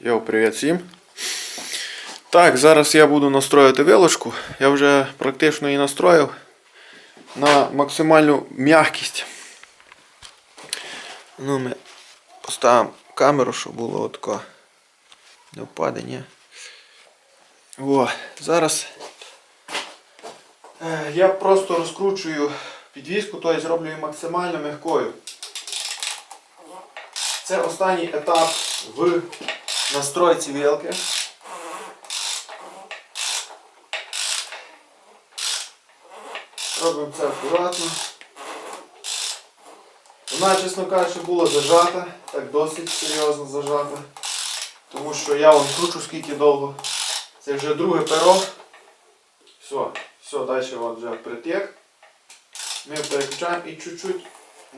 Йоу, привіт всім. Так, зараз я буду настроювати вилочку. Я вже практично її настроїв на максимальну м'якість. Ну, ми поставимо камеру, щоб було отако. Не впаде, ні. О, зараз е, я просто розкручую підвіску, тобто зроблю її максимально м'якою. Це останній етап в настройці вілки. Робимо це акуратно. Вона, чесно кажучи, була зажата, так досить серйозно зажата. Тому що я вам кручу скільки довго. Це вже друге перо. Все, все, далі от вже притік. Ми переключаємо і чуть-чуть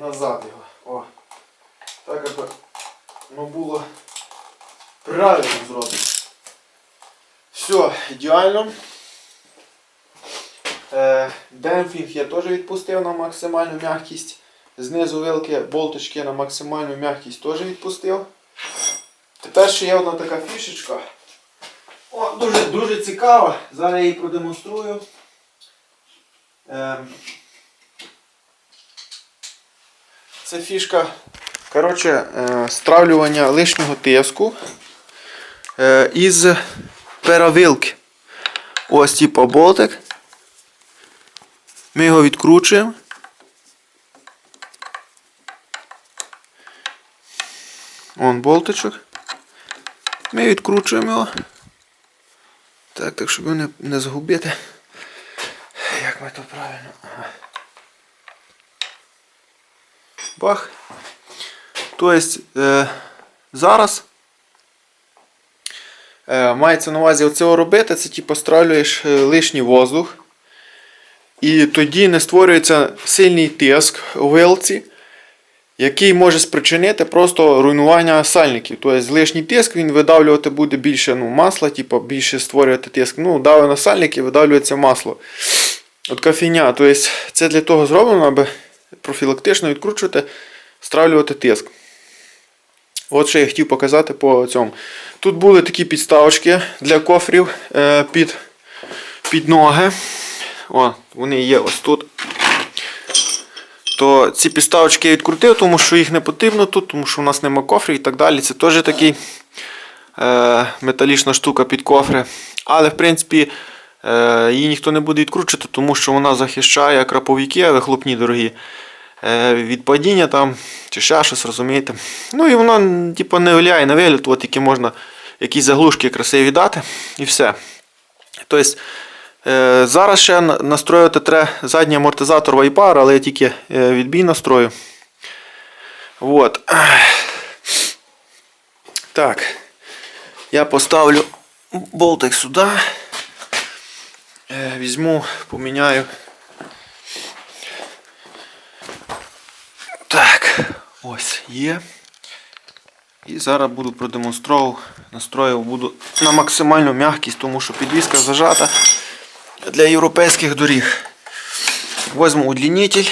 назад його. О. Так аби воно було правильно зроблено. Все, ідеально. Е, демпфінг я теж відпустив на максимальну м'якість. Знизу вилки болточки на максимальну м'якість теж відпустив. Тепер ще є одна така фішечка. О, дуже, дуже цікава. Зараз я її продемонструю. Ем, Це фішка коротше, е, стравлювання лишнього тиску із перавилки. Ось типу болтик. Ми його відкручуємо. Вон болтичок. Ми відкручуємо його. Так, так, щоб його не, не згубити. Як ми то правильно? Ага. Бах. Тобто е, зараз е, мається на увазі оцього робити, це типу стравлюєш е, лишній воздух. І тоді не створюється сильний тиск у вилці, який може спричинити просто руйнування сальників. Тобто лишній тиск він видавлювати буде більше ну, масла, типу, більше створювати тиск. Ну, дави на сальники, видавлюється масло. От кафіня. Тобто це для того зроблено, аби профілактично відкручувати, стравлювати тиск. От що я хотів показати по цьому. Тут були такі підставочки для кофрів е, під, під ноги. О, вони є ось тут. То ці підставочки я відкрутив, тому що їх не потрібно тут, тому що у нас нема кофрів і так далі. Це теж такий е, металічна штука під кофри. Але в принципі е, її ніхто не буде відкручувати, тому що вона захищає краповики, вихлопні дорогі. Е, Від падіння там чи ще щось, розумієте. Ну і воно типу, не виляє на вигляд, от тільки можна якісь заглушки красиві дати і все. Тобто, е, зараз ще на- настроювати треба задній амортизатор Вайпар, але я тільки е, відбій настрою. Вот. Так. Я поставлю болтик сюди. Візьму, поміняю. Так, ось є. І зараз буду продемонструвати, настроював буду на максимальну м'якість, тому що підвіска зажата для європейських доріг. Возьму удлінитель.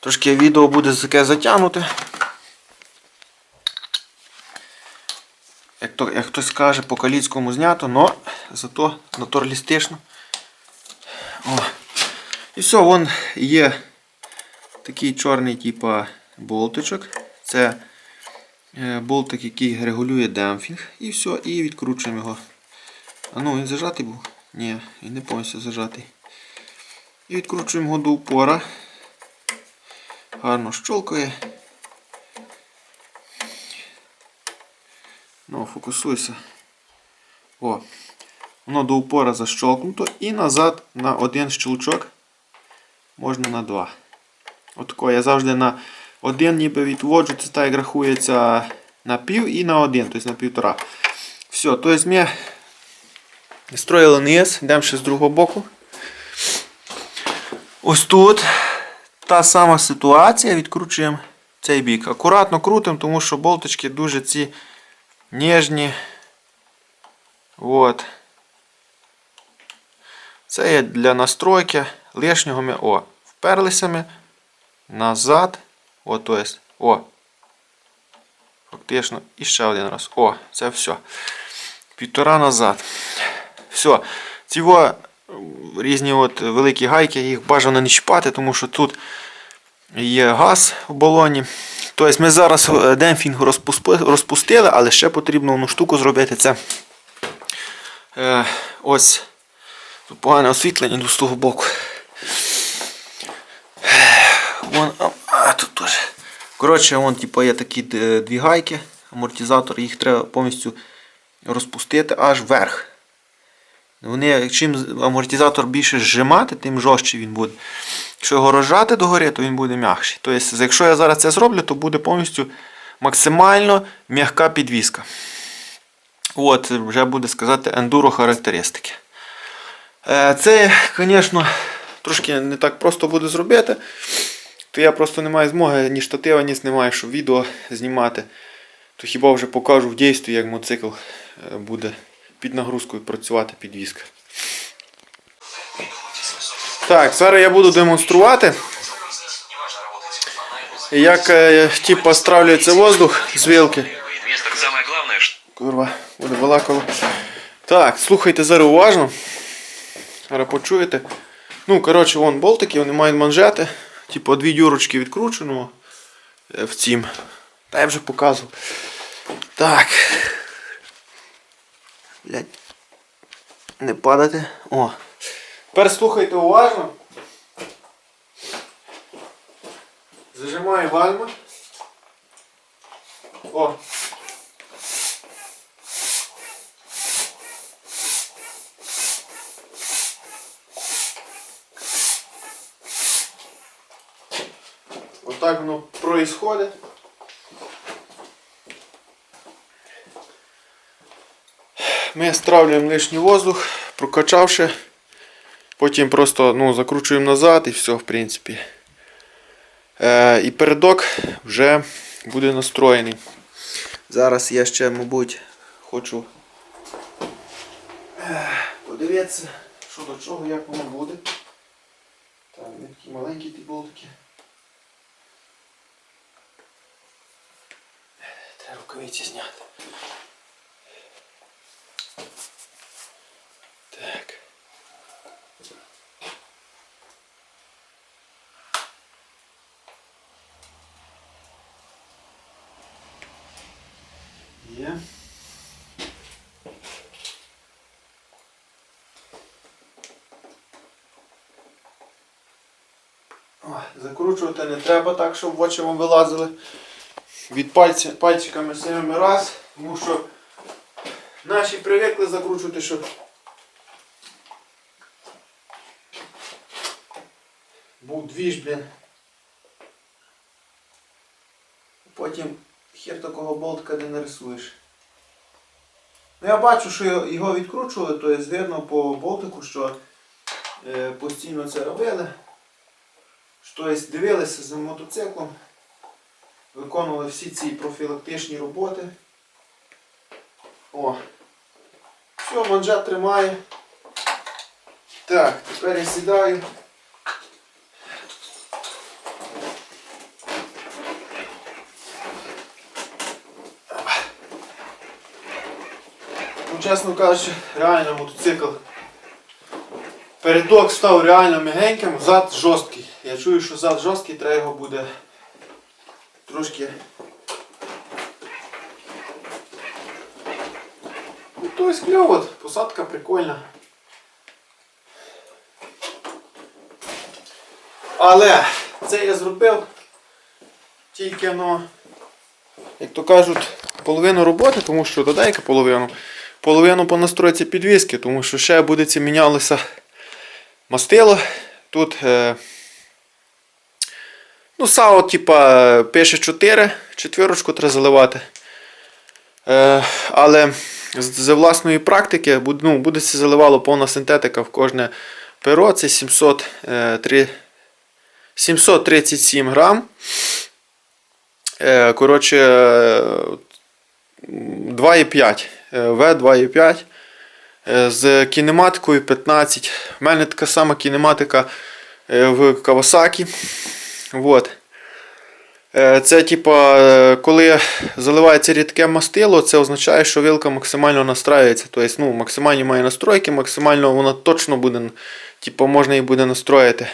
Трошки відео буде таке затягнуте. Як, як хтось каже, по каліцькому знято, но зато натуралістично. О. І все, вон є такий чорний типа болтичок. Це е, болтик, який регулює демпфінг. І все, і відкручуємо його. А ну, він зажатий був? Ні, він не повністю зажатий. І відкручуємо його до упора. Гарно щолкає. Ну, фокусуйся. О, воно до упора защолкнуто і назад на один щелчок можна на два. Отако я завжди на один ніби відводжу, це так як рахується на пів і на один, тобто на півтора. Все, тобто ми строїли низ, йдемо ще з другого боку. Ось тут та сама ситуація, відкручуємо цей бік. Акуратно крутимо, тому що болточки дуже ці ніжні. От. Це є для настройки лишнього ми о, вперлися ми назад. О, то есть, о. фактично. І ще один раз. О, це все. Півтора назад. Все. Ці різні от великі гайки, їх бажано не чіпати, тому що тут є газ в балоні. Тобто ми зараз е, демпфінг розпустили, але ще потрібно одну штуку зробити. Це е, ось тут погане освітлення з того боку. Вон, а, тут теж. Коротше, вон, типу, є такі дві гайки, амортизатор, їх треба повністю розпустити аж вверх. Вони, чим амортизатор більше зжимати, тим жорстче він буде. Якщо його розжати догори, то він буде м'якший. Тобто, якщо я зараз це зроблю, то буде повністю максимально м'яка підвіска. От, вже буде сказати ендуро характеристики. Е, Це, звісно, трошки не так просто буде зробити. То я просто не маю змоги ні штатива, ні знімаю, щоб відео знімати. То хіба вже покажу в дійстві, як мотоцикл е, буде під нагрузкою працювати підвіска. Так, зараз я буду демонструвати, як е, типу, стравлюється воздух з что Курва, буде балакало. Так, слухайте зараз уважно. Зараз почуєте. Ну, коротше, вон болтики, вони мають манжети. Типу дві дюрочки відкручено е, в цім. Та я вже показував. Так. Блять. Не падати. О. Тепер слухайте уважно. Зажимаю гальма. О. Отак воно происходит. Ми стравлюємо лишній воздух, прокачавши, потім просто ну, закручуємо назад і все, в принципі. Е, і передок вже буде настроєний. Зараз я ще, мабуть, хочу е, подивитися, що до чого, як воно буде. Так, такі маленькі ті болтики. Треба рукавиці зняти. Так. Є. Ой, Закручувати не треба так, щоб в очі вам вилазили від пальця, пальчиками самими раз, тому що наші привикли закручувати, щоб був двіж, блін. Потім хер такого болтика не нарисуєш. Ну я бачу, що його відкручували, то є видно по болтику, що е, постійно це робили. Тобто дивилися за мотоциклом виконували всі ці профілактичні роботи. О. Все, манжет тримає. Так, тепер я сідаю. Ну, чесно кажучи, реально мотоцикл. Передок став реально м'ягеньким, зад жорсткий. Я чую, що зад жорсткий, треба його буде трошки. Ну, то есть кльово, посадка прикольна. Але це я зробив тільки ну, як то кажуть, половину роботи, тому що додайка половину. Половину по настройці підвіски, тому що ще буде це мінялося мастило. Тут е, Ну, САО, типа, пише 4, четвірочку треба заливати. Е, але з, власної практики ну, буде заливало повна синтетика в кожне перо. Це 700, е, три- 737 грам. Е, коротше, е, 2,5. е, В2,5. Е, З кінематикою 15. У мене така сама кінематика е, в Kawasaki. Вот. Е, Це, типа, е, коли заливається рідке мастило, це означає, що вилка максимально настраюється. Тобто, ну, максимальні має настройки, максимально вона точно буде, типа, можна її буде настроїти.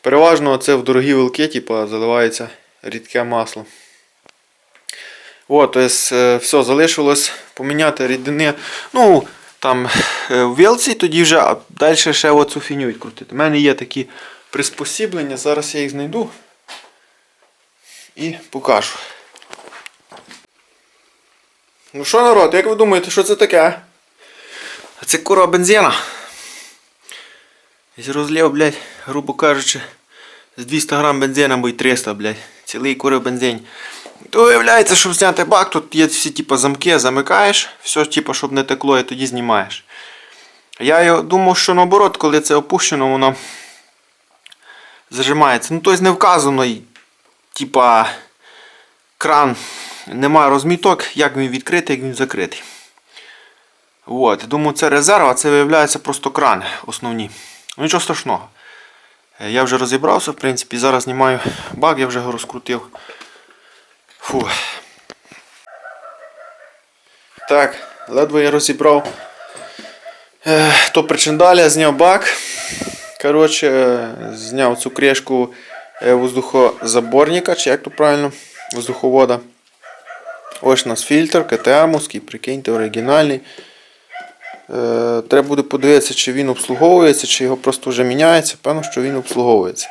Переважно це в дорогі вилки, типа, заливається рідке масло. От, тобто, все, залишилось поміняти рідини. Ну, там в вилці тоді вже а далі ще оцю фіню відкрутити. У мене є такі приспосіблення, зараз я їх знайду і покажу. Ну що, народ, як ви думаєте, що це таке? Це кура бензина. Із розлив, блядь, грубо кажучи, з 200 грам бензина буде 300, блядь. Цілий кури бензин. То виявляється, щоб зняти бак, тут є всі типу, замки, замикаєш, все, типу, щоб не текло, і тоді знімаєш. Я думав, що наоборот, коли це опущено, воно зажимається. Ну, тобто не вказано, типа, кран немає розміток, як він відкритий, як він закритий. От, думаю, це резерв, а це виявляється просто крани основні. Ну нічого страшного. Е, Я вже розібрався, в принципі, зараз знімаю бак, я вже його розкрутив. Фу. Так, ледве я розібрав е, то причиндаля, зняв бак. Коротше, е, зняв цю кришку е, воздухозаборника, чи як то правильно, воздуховода. Ось у нас фільтр, КТМовський, прикиньте, оригінальний. Е, треба буде подивитися, чи він обслуговується, чи його просто вже міняється. Певно, що він обслуговується.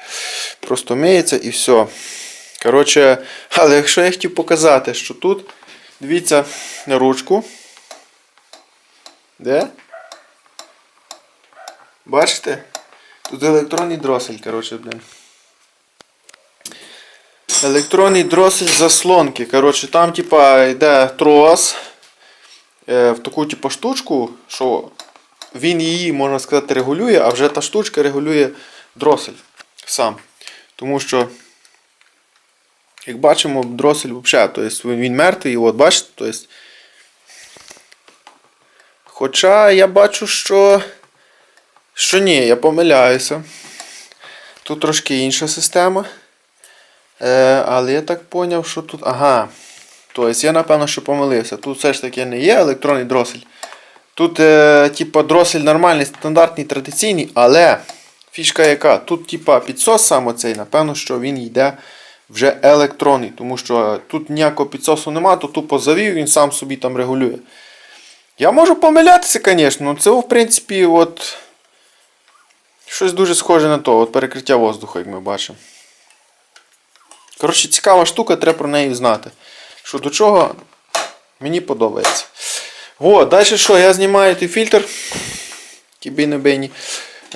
Просто миється і все. Коротше, але якщо я хотів показати, що тут, дивіться на ручку. Де? Бачите? Тут електронний дросель, коротше, блин. Електронний дросель заслонки. Коротше, там типа йде трос е, в таку типу, штучку, що він її, можна сказати, регулює, а вже та штучка регулює дросель сам. Тому що, як бачимо, дросель взагалі, тобто він мертвий, от бачите, тобто. Хоча я бачу, що. Що ні, я помиляюся. Тут трошки інша система. Е, але я так зрозумів, що тут. Ага. Тобто я напевно, що помилився. Тут все ж таки не є електронний дросель. Тут, е, типа, дросель нормальний, стандартний, традиційний, але фішка яка? Тут, типа, підсос сам оцей, напевно, що він йде вже електронний. Тому що тут ніякого підсосу нема, то тупо завів, він сам собі там регулює. Я можу помилятися, звісно, це, в принципі, от. Щось дуже схоже на то, от перекриття воздуху, як ми бачимо. Коротше, цікава штука, треба про неї знати. Що до чого мені подобається. От, далі що? Я знімаю той фільтр. Кібіни бейні.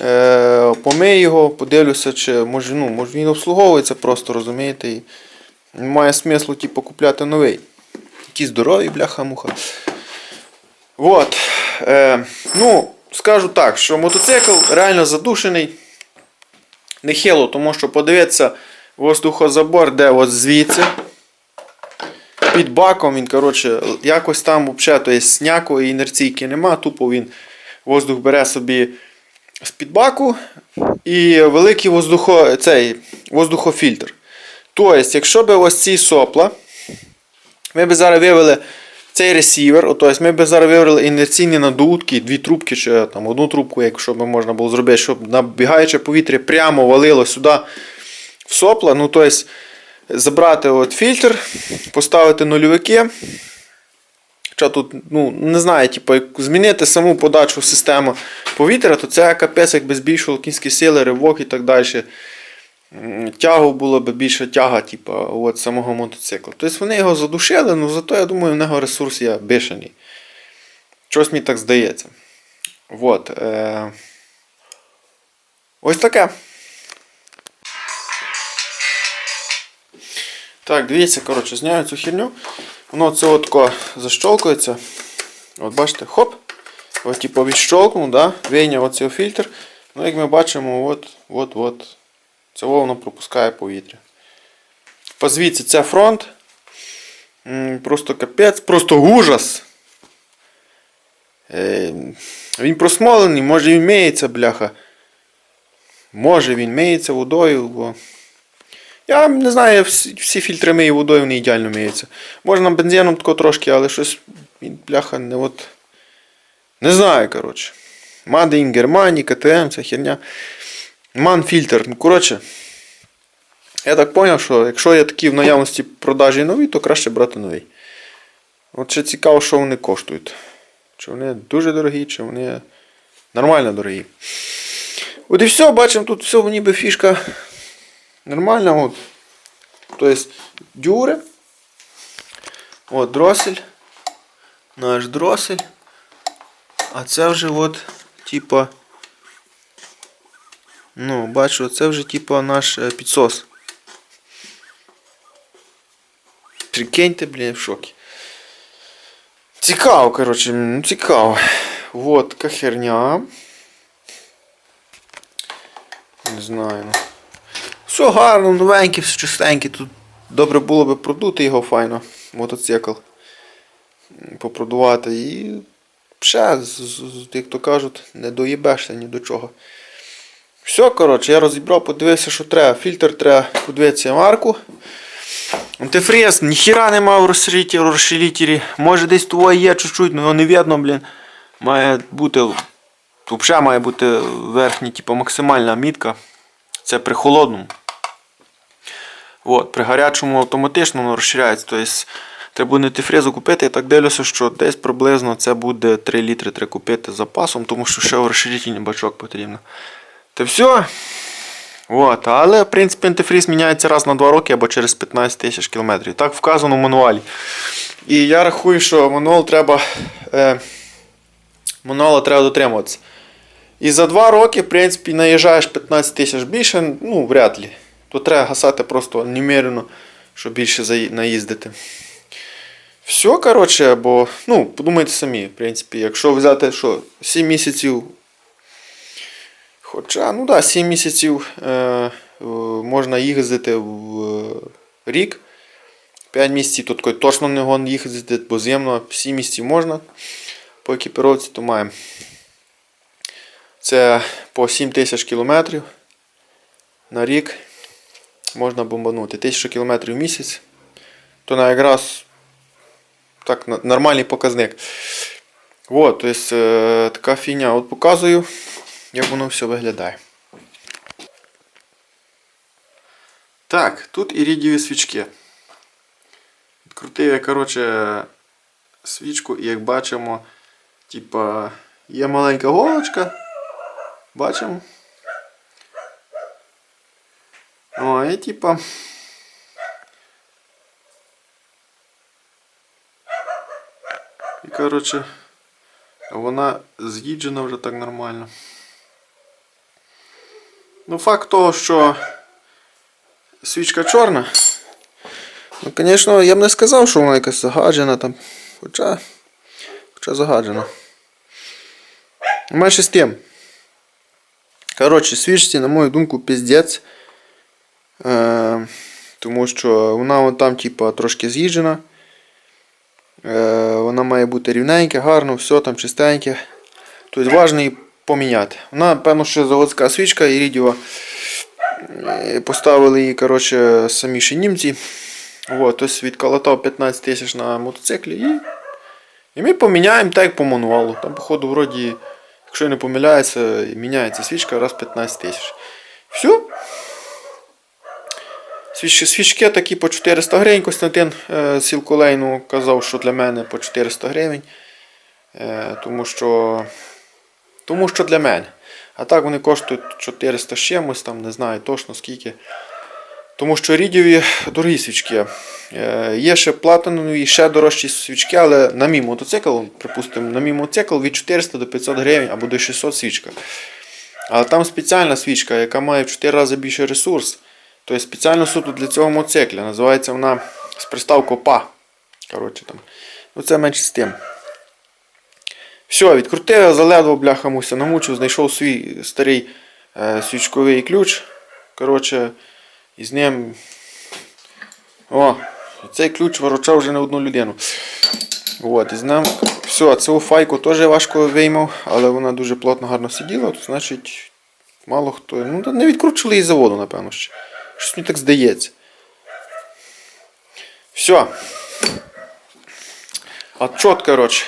Е, помию його, подивлюся, чи може, ну, може він обслуговується просто, розумієте. І немає смислу типу, купляти новий. Який здоровий, бляха-муха. От. Е, ну, скажу так, що мотоцикл реально задушений. Нехило, тому що подивитися воздухозабор, де от звідси. Під баком він, коротше, якось там взагалі ніякої інерційки нема, тупо він воздух бере собі з-під баку і великий воздухо, цей, воздухофільтр. Тобто, якщо б ось ці сопла, ми б зараз вивели цей ресівер, тобто ми б зараз вивели інерційні надутки, дві трубки, чи там одну трубку, якщо б можна було зробити, щоб набігаюче повітря прямо валило сюди в сопла. Ну, тобто, забрати от фільтр, поставити нульовики. Тут, ну, не знаю, типу, як змінити саму подачу системи повітря, то це капець, якби збільшувало кінські сили, ривок і так далі. Тягу було б більше тяга, типу, от самого мотоцикла. Тобто вони його задушили, ну зато я думаю, в нього ресурс є бешений. Щось мені так здається. От. Е... Ось таке. Так, дивіться, коротше, зняю цю херню. Воно це отко защолкується. От бачите, хоп. От, типу, відщолкнув, да? вийняв оцей фільтр. Ну, як ми бачимо, от, от, от. Це воно пропускає повітря. Позвіться, це фронт. Просто капець, просто ужас. Е, Він просмолений, може він миється, бляха. Може він миється водою, бо. Я не знаю, всі, всі фільтри мию водою, вони ідеально миються. Можна бензином тако трошки, але щось він, бляха не от. Не знаю, коротше. In Germany, КТМ, ця херня. Ман фільтр. Ну, коротше. Я так зрозумів, що якщо є такі в наявності продажі нові, то краще брати новий. От ще цікаво, що вони коштують. Чи вони дуже дорогі, чи вони нормально дорогі. От і все, бачимо, тут все ніби фішка нормальна. От. Тобто дюри. От дросель. Наш дросель. А це вже от, типа. Ну, бачу, це вже типа наш е, підсос. Прикиньте, блін, в шокі. Цікаво, коротше, ну цікаво. Вот така херня. Не знаю. Ну. Все гарно, новеньке, все чистеньке. Тут добре було би продути його файно. Мотоцикл. Попродувати. І ще, як то кажуть, не доїбешся ні до чого. Все, коротше, я розібрав, подивився, що треба. Фільтр треба подивитися марку. Антифріз, ніхіра нема в розширителі. Може десь того є чуть-чуть, але його не видно, блін. Має бути. Взагалі має бути верхня, типу, максимальна мітка. Це при холодному. От, при гарячому автоматично воно розширяється. Тобто треба буде антифрезу купити. Я так дивлюся, що десь приблизно це буде 3 літри треба купити запасом, тому що ще розширительний бачок потрібно. Та все. От, але, в принципі, антифріз міняється раз на 2 роки або через 15 тисяч кілометрів. Так вказано в мануалі. І я рахую, що мануал треба. Е, мануала треба дотримуватися. І за 2 роки, в принципі, наїжджаєш 15 тисяч більше, ну, вряд ли. То треба гасати просто немірено, щоб більше наїздити. Все, коротше, бо, ну, подумайте самі, в принципі, якщо взяти що, 7 місяців Хоча, ну так, 7 місяців е, е, можна їздити в е, рік. 5 місяців такий точно не гон їздити, бо зимно 7 місяців можна по екіпіровці, то маємо. Це по 7 тисяч кілометрів на рік можна бомбанути. 1000 кілометрів в місяць. То на якраз так, нормальний показник. От, тобто, е, така фігня. От показую як воно все виглядає. Так, тут ірідієві свічки. Відкрутив я, коротше, свічку і як бачимо, типа, є маленька голочка. Бачимо. О, і типа. І коротше, вона з'їджена вже так нормально. Ну, факт того, що свічка чорна. Ну, звісно, я б не сказав, що вона якась загаджена там. Хоча. Хоча загаджена. Менше з тим. Коротше, свічці, на мою думку, піздець. Е, тому що вона вон там, типа, трошки з'їжджена. Е, вона має бути рівненька, гарно, все там чистеньке. Тобто її поміняти. Вона, певно, ще заводська свічка ірідіова. Е, Поставили її, коротше, самі ще німці. От, тобто відколотав 15 тисяч на мотоциклі і, і ми поміняємо так як по мануалу. Там, походу, вроді, якщо не помиляюся, міняється свічка раз 15 тисяч. Все. Свічки такі по 400 гривень. Костянтин е, Сілколейну казав, що для мене по 400 гривень. Е, тому що. Тому що для мене. А так вони коштують 400 з чимось, там не знаю точно скільки. Тому що рідіві дорогі свічки. Е, є ще платинові, ще дорожчі свічки, але на мій мотоцикл, припустимо, на мій мотоцикл від 400 до 500 гривень або до 600 свічка. Але там спеціальна свічка, яка має в 4 рази більше ресурс. Тобто спеціально суто для цього мотоцикля. Називається вона з приставкою ПА. Коротше там. Ну це менше з тим. Все, відкрутив, заледве бляха муся намучив, знайшов свій старий е, свічковий ключ. Коротше, і з ним. О, цей ключ виручав вже не одну людину. От, і з ним. Все, цю файку теж важко виймав, але вона дуже плотно гарно сиділа, то значить мало хто. Ну, не відкручували її заводу, напевно. ще. Щось мені так здається. Все. Отчет, коротше.